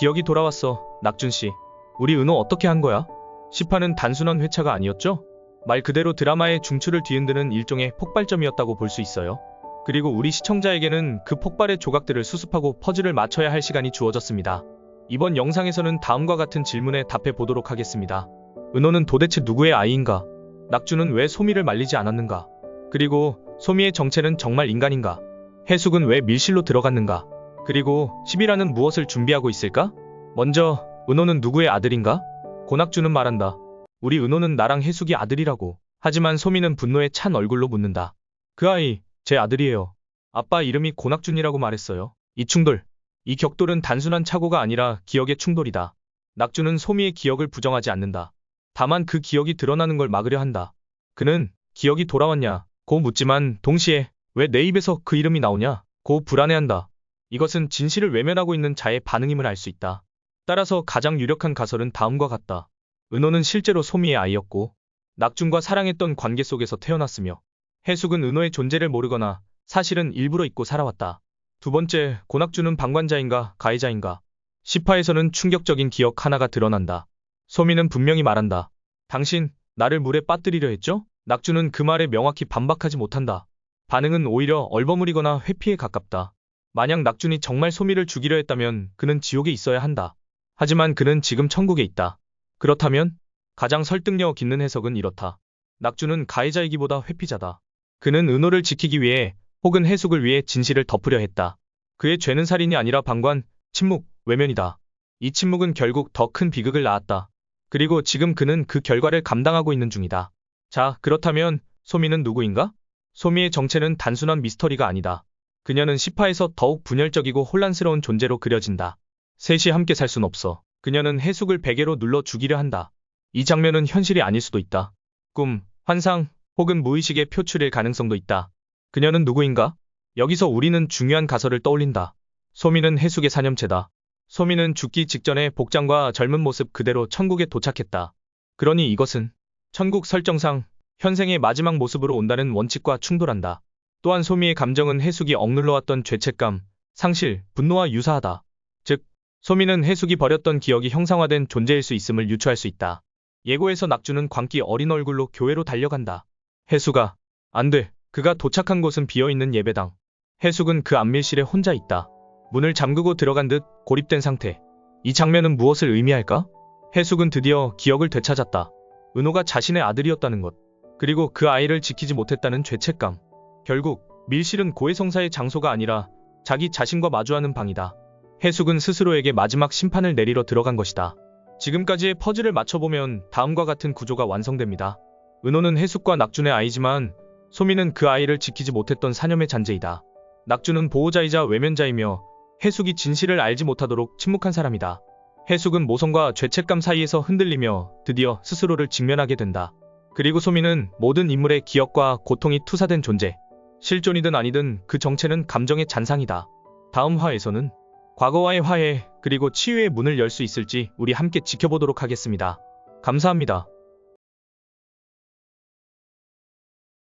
기억이 돌아왔어, 낙준 씨. 우리 은호 어떻게 한 거야? 시파는 단순한 회차가 아니었죠? 말 그대로 드라마의 중추를 뒤흔드는 일종의 폭발점이었다고 볼 수 있어요. 그리고 우리 시청자에게는 그 폭발의 조각들을 수습하고 퍼즐을 맞춰야 할 시간이 주어졌습니다. 이번 영상에서는 다음과 같은 질문에 답해 보도록 하겠습니다. 은호는 도대체 누구의 아이인가? 낙주는 왜 소미를 말리지 않았는가? 그리고 소미의 정체는 정말 인간인가? 해숙은 왜 밀실로 들어갔는가? 그리고 10이라는 무엇을 준비하고 있을까? 먼저 은호는 누구의 아들인가? 고낙주는 말한다. 우리 은호는 나랑 해숙이 아들이라고. 하지만 소미는 분노에 찬 얼굴로 묻는다. 그 아이 제 아들이에요. 아빠 이름이 고낙준이라고 말했어요. 이 충돌, 이 격돌은 단순한 착오가 아니라 기억의 충돌이다. 낙주는 소미의 기억을 부정하지 않는다. 다만 그 기억이 드러나는 걸 막으려 한다. 그는 기억이 돌아왔냐? 고 묻지만 동시에 왜 내 입에서 그 이름이 나오냐? 고 불안해한다. 이것은 진실을 외면하고 있는 자의 반응임을 알 수 있다. 따라서 가장 유력한 가설은 다음과 같다. 은호는 실제로 소미의 아이였고 낙준과 사랑했던 관계 속에서 태어났으며 해숙은 은호의 존재를 모르거나 사실은 일부러 잊고 살아왔다. 두 번째, 고낙주는 방관자인가 가해자인가? 시파에서는 충격적인 기억 하나가 드러난다. 소미는 분명히 말한다. 당신, 나를 물에 빠뜨리려 했죠? 낙주는 그 말에 명확히 반박하지 못한다. 반응은 오히려 얼버무리거나 회피에 가깝다. 만약 낙준이 정말 소미를 죽이려 했다면 그는 지옥에 있어야 한다. 하지만 그는 지금 천국에 있다. 그렇다면 가장 설득력 있는 해석은 이렇다. 낙주는 가해자이기보다 회피자다. 그는 은호를 지키기 위해 혹은 해숙을 위해 진실을 덮으려 했다. 그의 죄는 살인이 아니라 방관, 침묵, 외면이다. 이 침묵은 결국 더 큰 비극을 낳았다. 그리고 지금 그는 그 결과를 감당하고 있는 중이다. 자, 그렇다면 소미는 누구인가? 소미의 정체는 단순한 미스터리가 아니다. 그녀는 시파에서 더욱 분열적이고 혼란스러운 존재로 그려진다. 셋이 함께 살 순 없어. 그녀는 해숙을 베개로 눌러 죽이려 한다. 이 장면은 현실이 아닐 수도 있다. 꿈, 환상, 혹은 무의식의 표출일 가능성도 있다. 그녀는 누구인가? 여기서 우리는 중요한 가설을 떠올린다. 소미는 해숙의 사념체다. 소미는 죽기 직전에 복장과 젊은 모습 그대로 천국에 도착했다. 그러니 이것은 천국 설정상 현생의 마지막 모습으로 온다는 원칙과 충돌한다. 또한 소미의 감정은 해숙이 억눌러왔던 죄책감, 상실, 분노와 유사하다. 즉, 소미는 해숙이 버렸던 기억이 형상화된 존재일 수 있음을 유추할 수 있다. 예고에서 낙주는 광기 어린 얼굴로 교회로 달려간다. 해수가 안 돼. 그가 도착한 곳은 비어있는 예배당. 해숙은 그 안밀실에 혼자 있다. 문을 잠그고 들어간 듯 고립된 상태. 이 장면은 무엇을 의미할까? 해숙은 드디어 기억을 되찾았다. 은호가 자신의 아들이었다는 것. 그리고 그 아이를 지키지 못했다는 죄책감. 결국 밀실은 고해성사의 장소가 아니라 자기 자신과 마주하는 방이다. 해숙은 스스로에게 마지막 심판을 내리러 들어간 것이다. 지금까지의 퍼즐을 맞춰보면 다음과 같은 구조가 완성됩니다. 은호는 해숙과 낙준의 아이지만 소미는 그 아이를 지키지 못했던 사념의 잔재이다. 낙준은 보호자이자 외면자이며 해숙이 진실을 알지 못하도록 침묵한 사람이다. 해숙은 모성과 죄책감 사이에서 흔들리며 드디어 스스로를 직면하게 된다. 그리고 소미는 모든 인물의 기억과 고통이 투사된 존재. 실존이든 아니든 그 정체는 감정의 잔상이다. 다음 화에서는 과거와의 화해 그리고 치유의 문을 열 수 있을지 우리 함께 지켜보도록 하겠습니다. 감사합니다.